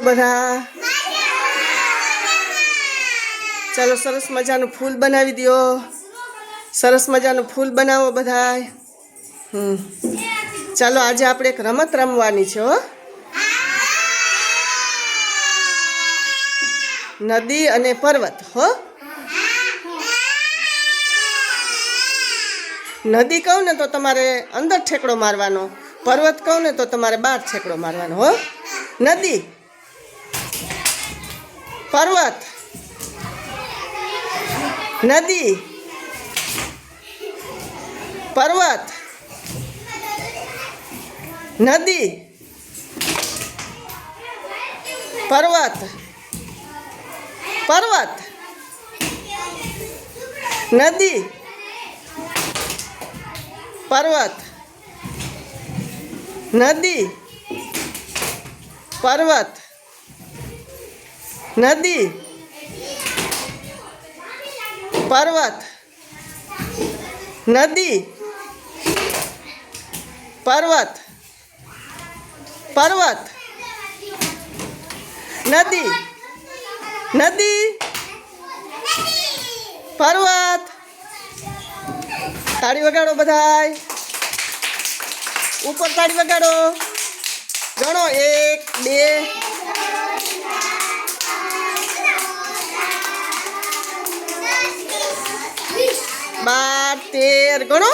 બધા. ચાલો સરસ મજાનું ફૂલ બનાવી દો. સરસ મજાનું ફૂલ બનાવો બધાય. હમ. ચાલો આજે આપણે એક રમત રમવાની છે હો. નદી અને પર્વત હો. નદી કહું ને તો તમારે અંદર ઠેકડો મારવાનો. પર્વત કહું ને તો તમારે બહાર ઠેકડો મારવાનો હો. નદી. પર્વત. નદી. પર્વત. નદી. પર્વત. પર્વત. નદી. પર્વત. નદી. પર્વત. નદી. પર્વત. નદી. પર્વત. પર્વત. નદી. નદી. પર્વત. તાળી વગાડો બધાય. ઉપર તાળી વગાડો. ગણો એક, બે. Martir, ¿cómo?